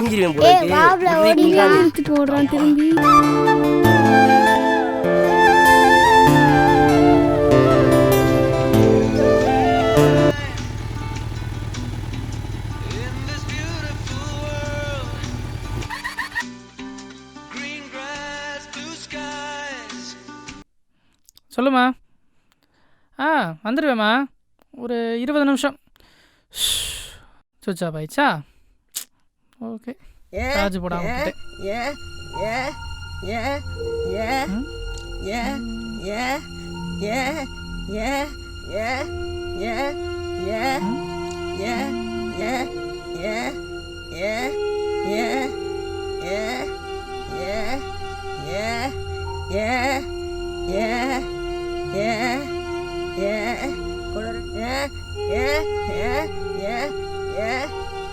பிஞ்சிருவேன் போல ஏய் இருக்கு. வாப்ல உடனே ஓடி குங்காது. இழுத்துட்டு ஓடுறான் திரும்பி. சொல்லுமா ஆ வந்துடுவேம்மா ஒரு இருபது நிமிஷம். சுவிட்ச் ஆஃப் ஆயிடுச்சா? ఓకే రాజు కూడా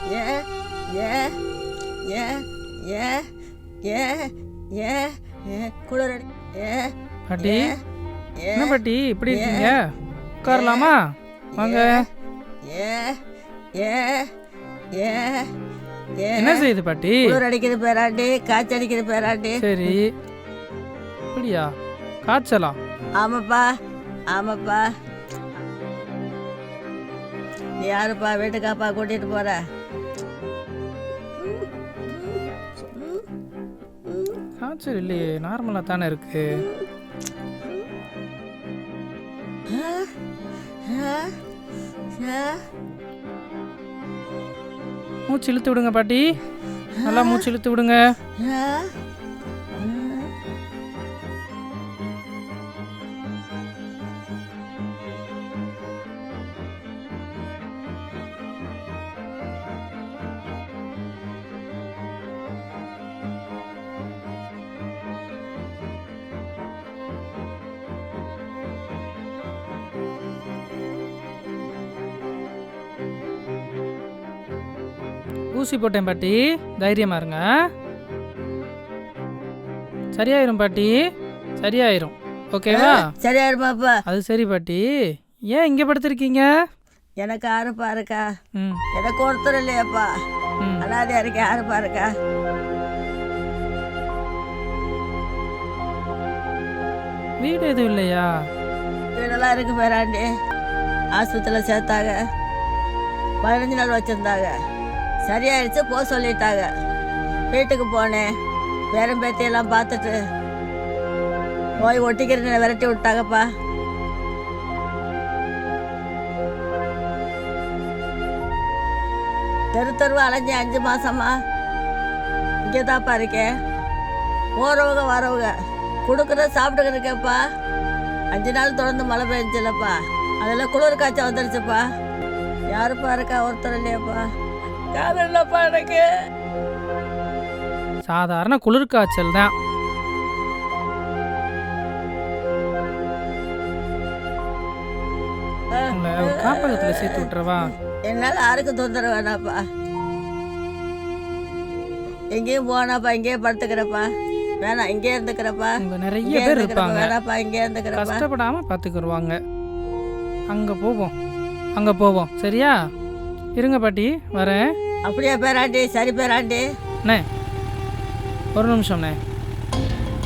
Yeah. ஏ ஏ ஏ ஏ ஏ ஏ குளர் ஏ பாட்டி என்ன பாட்டி இப்படி இருக்கீங்க? உட்காரலாமா? வாங்க. ஏ ஏ ஏ என்ன செய்யுது பாட்டி? குளிர் அடிக்குது பேராண்டி காய்ச்சல் அடிக்குது பேராண்டி. சரி. அப்படியா? காய்ச்சலா? ஆமாப்பா ஆமாப்பா. யாருப்பா வீட்டுக்காப்பா கூட்டிட்டு போற? காய்ச்சல் இல்லையே நார்மலாக தானே இருக்கு. மூச்சு இழுத்து விடுங்க பாட்டி. நல்லா மூச்சு இழுத்து விடுங்க. ஊசி போட்டேன் பாட்டி. தைரியமா இருங்க. சரியாயிரும் பாட்டி. சரியாயிரும். ஓகேவா? சரியாயிருமாப்பா அது சரி பாட்டி. ஏன் இங்கே படுத்திருக்கீங்க? எனக்கு யாருப்பா இருக்கா. ம். எனக்கு ஒருத்தர் இல்லையாப்பா. ம். அனாதையா இருக்கு யாருப்பா இருக்கா. வீடு எதுவும் இல்லையா? வீடெல்லாம் இருக்கு பேராண்டி ஆஸ்பத்திரியில் சேர்த்தாங்க. பதினஞ்சு நாள் வச்சுருந்தாங்க. சரியாயிடுச்சு போக சொல்லிட்டாங்க. வீட்டுக்கு போனேன். பேரம்பேத்தியெல்லாம் பார்த்துட்டு போய் ஒட்டிக்கிறேன்னு விரட்டி விட்டாங்கப்பா. தெரு தெருவு அலைஞ்சி அஞ்சு மாசமா இங்கே தான்ப்பா இருக்கேன். போகிறவங்க வரவங்க கொடுக்குற சாப்பிட்டுக்கிட்டு அஞ்சு நாள் தொடர்ந்து மழை பெஞ்சில்லப்பா. அதில் குளிர் காய்ச்சல் வந்துருச்சுப்பா. யாருப்பா இருக்கா? ஒருத்தர் இல்லையாப்பா? யாரும் இல்லைப்பா எனக்கு? சாதாரண குளிர் காய்ச்சல் தான். உங்களை ஒரு காப்பகத்தில் சேர்த்து விட்டுறவா? என்னால் யாருக்கும் தொந்தரவு வேணாப்பா. எங்கேயும் போனாப்பா இங்கேயே படுத்துக்கிறப்பா. வேணாம் இங்கே இருந்துக்கிறப்பா. உங்க நிறைய இங்கே பேர் இருப்பாங்க. வேணாப்பா இங்கே இருந்துக்கிறப்பா. கஷ்டப்படாம பார்த்துக்குருவாங்க அங்கே போவோம். அங்கே போவோம். சரியா? இருங்க பாட்டி வரேன். அப்படியே பேராண்டி சரி பேராண்டி. அண்ணே ஒரு நிமிஷம்ண்ணே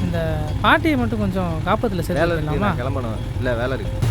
இந்த பாட்டியை மட்டும் கொஞ்சம் காப்பத்தில் நான் கிளம்பணும். இல்லை வேலை இருக்கு.